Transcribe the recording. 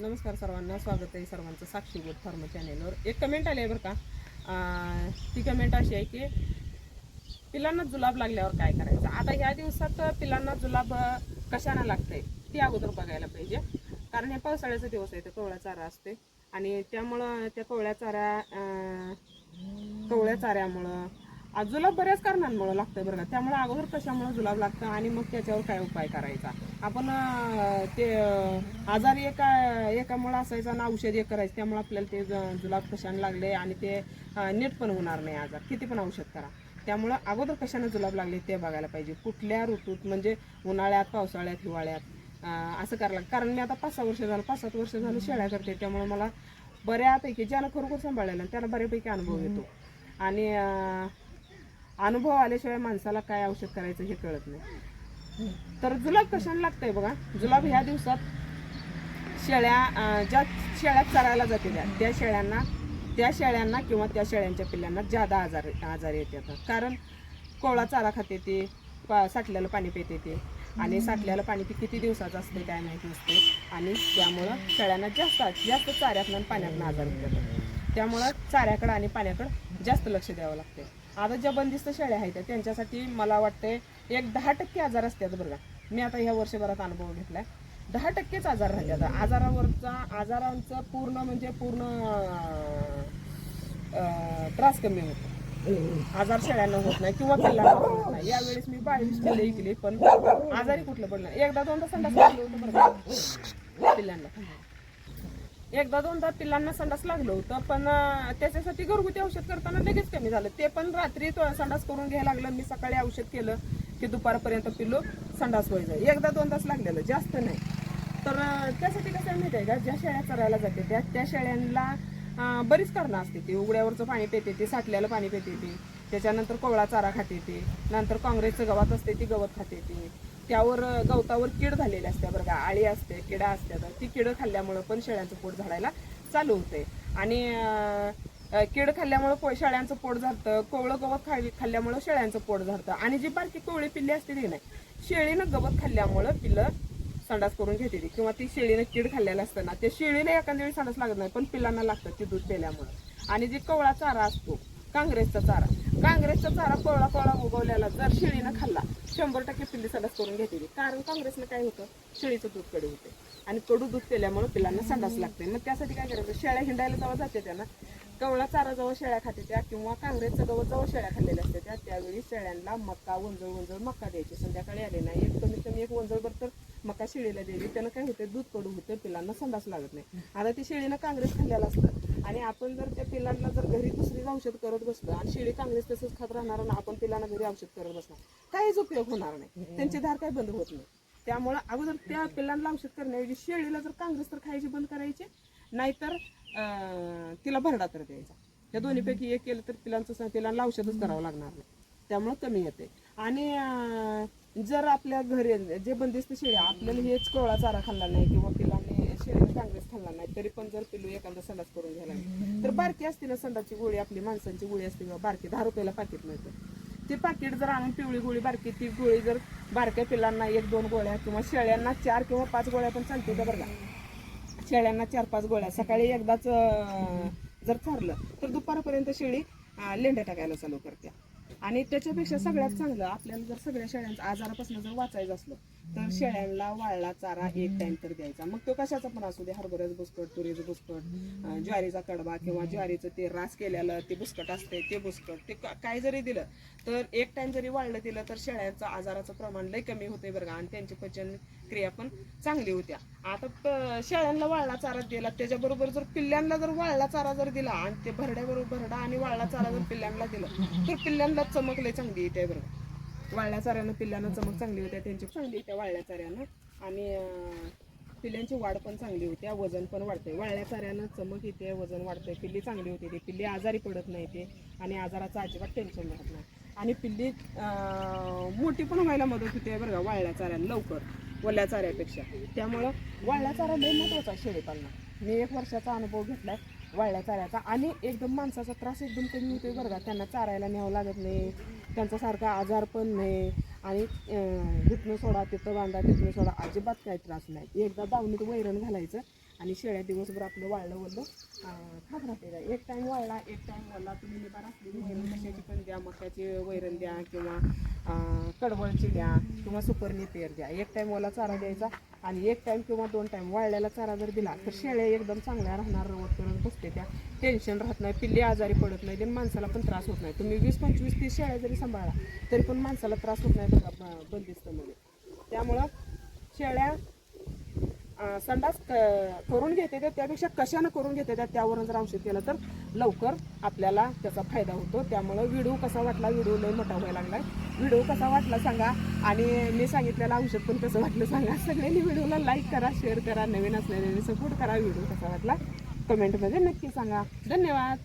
नमस्कार सर्वांना स्वागत आहे सर्वांचं साक्षी गोट फार्म चॅनेलवर. एक कमेंट आली आहे बरं का? ती कमेंट अशी आहे की पिलांना जुलाब लागल्यावर काय करायचं? आता ह्या दिवसात पिलांना जुलाब अं, कशानं लागतंय? ती अगोदर बघायला पाहिजे. कारण हे पावसाळ्याचा दिवस आहे तर कवळ्या चारा असते. आणि त्यामुळं त्या कवळ्या चाऱ्या कोवळ्या कवळ्या चाऱ्यामुळं आ, जुलाब बऱ्याच कारणांमुळे लागतं बरं का. त्यामुळे अगोदर कशामुळे जुलाब लागतं आणि मग त्याच्यावर काय उपाय करायचा? आपण ते आजार एका एकामुळे असायचा ना औषध एक करायचं त्यामुळे आपल्याला ते जुलाब कशाने लागले आणि ते नीट पण होणार नाही आजार. किती पण औषध करा. त्यामुळं अगोदर कशाने जुलाब लागले ते बघायला पाहिजे. कुठल्या ऋतूत म्हणजे उन्हाळ्यात पावसाळ्यात हिवाळ्यात असं करायला लागतं. कारण मी आता पाच सहा वर्ष झालं पाच सात वर्ष झालं शेळ्या करते. त्यामुळे मला बऱ्यापैकी ज्यानं खरोखर सांभाळलेलं त्याला बऱ्यापैकी अनुभव येतो. आणि अनुभव आल्याशिवाय माणसाला काय औषध करायचं हे कळत नाही. तर जुलाब कशाने लागतंय बघा? जुलाब ह्या दिवसात शेळ्या ज्या शेळ्या चरायला जाते त्या त्या शेळ्यांना त्या शेळ्यांना किंवा त्या शेळ्यांच्या पिल्लांना जादा आजार आजार येतात. कारण कोवळा चारा खाते ते पा साठलेलं पाणी पिते ते आणि साठलेलं पाणी ते किती दिवसाचं असते काय माहीत नसते आणि त्यामुळं शेळ्यांना जास्त जास्त चाऱ्यातनं पाण्यातनं आजार होतात. त्यामुळं चाऱ्याकडं आणि पाण्याकडं जास्त लक्ष द्यावं लागते आता ज्या बंदिस्त शेळ्या आहेत त्यांच्यासाठी मला वाटते एक दहा टक्के आजार असतात बरं का. मी आता ह्या वर्षभरात अनुभव घेतलाय. दहा टक्केच आजार राहतात. आजारावरचा आजारांचं पूर्ण म्हणजे पूर्ण त्रास कमी होतो. आजार शेळ्यांना होत नाही किंवा पिल्लांना होत नाही. यावेळेस मी बावीस पिल्ले ऐकली पण आजारी कुठलं पडलं नाही. एकदा दोनदा संडास होतं बरं पिल्लांना. एकदा दोनदा पिल्लांना संडास लागलं होतं पण त्याच्यासाठी घरगुती औषध करताना लगेच कमी झालं. ते पण रात्री संडास करून घ्यायला लागलं. मी सकाळी औषध केलं की दुपारपर्यंत पिलो संडास व्हायचं एकदा दोनदाच लागलेलं जास्त नाही. तर त्यासाठी कसं आहे माहिती आहे का? ज्या शेळ्या चरायला जाते त्या त्या शेळ्यांना बरीच कारणं असते. ती उघड्यावरचं पाणी पेते ते साठलेलं पाणी पेते ती. त्याच्यानंतर कोवळा चारा खाते ते. नंतर काँग्रेसचं गवत असते ती गवत खाते ते. त्यावर गवतावर कीड झालेली असते बरं का. आळी असते किडा असते. तर ती किडं खाल्ल्यामुळं पण शेळ्यांचं पोट झाडायला चालू होते. आणि कीड खाल्ल्यामुळं पो शेळ्यांचं पोट झाडतं. कोवळं गवत खा खाल्ल्यामुळं शेळ्यांचं पोट झाडतं. आणि जी बारकी कोवळी पिल्ली असते ती नाही शेळीनं गवत खाल्ल्यामुळं पिल्लं संडास करून घेते ती किंवा ती शेळीनं कीड खाल्लेलं असतं ना त्या शेळीला एखाद्या वेळी संडास लागत नाही पण पिल्लांना लागतं ते दूध पेल्यामुळं. आणि जी कवळा चारा असतो काँग्रेसचा चारा. काँग्रेसचा चारा कोळा कोळा उगवलेला जर शेळीनं खाल्ला शंभर टक्के पिल्ली संडास करून घेतली. कारण काँग्रेसनं काय होतं? शेळीचं दूध कडू होते. आणि कडू दूध पेल्यामुळे पिल्लांना संडास लागते. मग त्यासाठी काय करायचं? शेळ्या हिंडायला जेव्हा जाते त्यांना कवळा चारा जवळ शेळ्या खाते त्या किंवा काँग्रेसचं गवत जवळ शेळ्या खाल्लेल्या असते त्या त्यावेळी शेळ्यांना मका वंजळ वंजळ मका द्यायची. संध्याकाळी आले नाही. एक कमीत कमी एक वंजळभर तर मका शेळीला द्यायची त्यानं काय होतं दूध कडू होतं पिलांना संडास लागत नाही. आता ती शेळीनं काँग्रेस खाल्लेलं असतं. आणि आपण जर त्या पिलांना जर घरी दुसरी औषध करत बसलो आणि शेळी काँग्रेस तसंच खात राहणार आणि आपण पिलांना घरी औषध करत बसणार काहीच उपयोग होणार नाही. त्यांची धार काही बंद होत नाही. त्यामुळं अगोदर त्या पिल्लांना औषध करण्याऐवजी शेळीला जर काँग्रेस तर खायची बंद करायची नाहीतर तिला भरडा तर द्यायचा. या दोन्हीपैकी एक केलं तर पिलांचं पिलांना औषधच करावं लागणार नाही. त्यामुळं कमी येते. आणि जर आपल्या घरी जे बंदिस्त शेळी आपल्याला हेच कोळा चारा खाल्ला नाही किंवा पिलांनी शेळीने काँग्रेस खाल्ला नाही तरी पण जर पिलू एखादा संडास करून घ्यायला नाही तर बारकी असते ना संडाची गोळी आपली माणसांची गोळी असते किंवा बारकी दहा रुपयाला पाकिट मिळतं. ते पाकिट जर आणून पिवळी गोळी बारकी ती गोळी जर बारक्या पिलांना एक दोन गोळ्या किंवा शेळ्यांना चार किंवा पाच गोळ्या पण चालते का बरं का? शेळ्यांना चार पाच गोळ्या. सकाळी एकदाच जर ठरलं तर दुपारपर्यंत शेळी लेंड्या टाकायला चालू करते. आणि त्याच्यापेक्षा सगळ्यात चांगलं आपल्याला जर सगळ्या शेळ्यांचा आजारापासून जर वाचायचं असलं तर शेळ्यांना वाळला चारा एक टाइम तर द्यायचा. मग तो कशाचा पण असू दे हरभऱ्याचं बुसकट तुरीचं बुसकट ज्वारीचा कडबा किंवा ज्वारीचं ते रास केलेलं ते बुसकट असते ते बुसकट ते काय जरी दिलं तर एक टाइम जरी वाळलं दिलं तर शेळ्यांचं आजाराचं प्रमाण लय कमी होते बरं का. आणि त्यांची पचन क्रिया पण चांगली होत्या. आता शेळ्यांना वाळला चारा दिला त्याच्याबरोबर जर पिल्ल्यांना जर वाळला चारा जर दिला आणि ते भरड्याबरोबर भरडा आणि वाळला चारा जर पिल्ल्यांना दिला तर पिल्ल्यांना चमक लय चांगली येते बरं वाळल्या चाऱ्यानं पिल्लांना चमक चांगली होत्या त्यांची चांगली होत्या वाळल्या चाऱ्यानं. आणि पिल्ल्यांची वाढ पण चांगली होते वजन पण वाढते वाळल्या चाऱ्यानं चमक येते वजन वाढते पिल्ली चांगली होते ती. पिल्ली आजारी पडत नाही ते आणि आजाराचं अजिबात टेन्शन राहत नाही. आणि पिल्ली मोठी पण व्हायला मदत होते बरं का वाळल्या चाऱ्यानं लवकर ओल्या चाऱ्यापेक्षा. त्यामुळं वाळल्या चारा लय महत्त्वाचा आहे शेळीपालना मी एक वर्षाचा अनुभव घेतला आहे वाळल्या चाऱ्याचा. आणि एकदम माणसाचा त्रास एकदम कमी होतोय बरं का. त्यांना चारायला न्यावं लागत नाही. त्यांचा सारखा आजार पण नाही. आणि अं, सोडा तिथं बांधा तिथनं सोडा अजिबात काही त्रास नाही. एकदा दावणीत वैरण घालायचं आणि शेळ्या दिवसभर आपलं वाळलं वळलं अं, खात राहते एक टाईम वाळला एक टाईम वळला तुम्ही निबार असली वैरण कशाची पण द्या. मक्याची वैरण द्या किंवा कडवळची द्या किंवा सुपरनी पेर द्या. एक टाईम ओला चारा द्यायचा. आणि एक टाइम किंवा दोन टाइम वाळलेला चारा जर दिला तर शेळ्या एकदम चांगल्या राहणार रवत करत बसते त्या. टेन्शन राहत नाही पिल्ली आजारी पडत नाही आणि माणसाला पण त्रास होत नाही. तुम्ही वीस पंचवीस तीस शेळ्या जरी सांभाळा तरी पण माणसाला त्रास होत नाही बघा बंदिस्तमध्ये त्यामुळं शेळ्या संडास करून घेते त्या त्यापेक्षा कशानं करून घेते त्या त्यावरून जर औषध केलं तर लवकर आपल्याला त्याचा फायदा होतो. त्यामुळं व्हिडिओ कसा वाटला व्हिडिओ लय मोठा व्हायला लागला व्हिडिओ कसा वाटला सांगा. आणि मी सांगितलेलं औषध पण कसं वाटलं सांगा. सगळ्यांनी व्हिडिओला लाईक करा शेअर करा. नवीन असलेले सपोर्ट करा. व्हिडिओ कसा वाटला कमेंटमध्ये नक्की सांगा. धन्यवाद.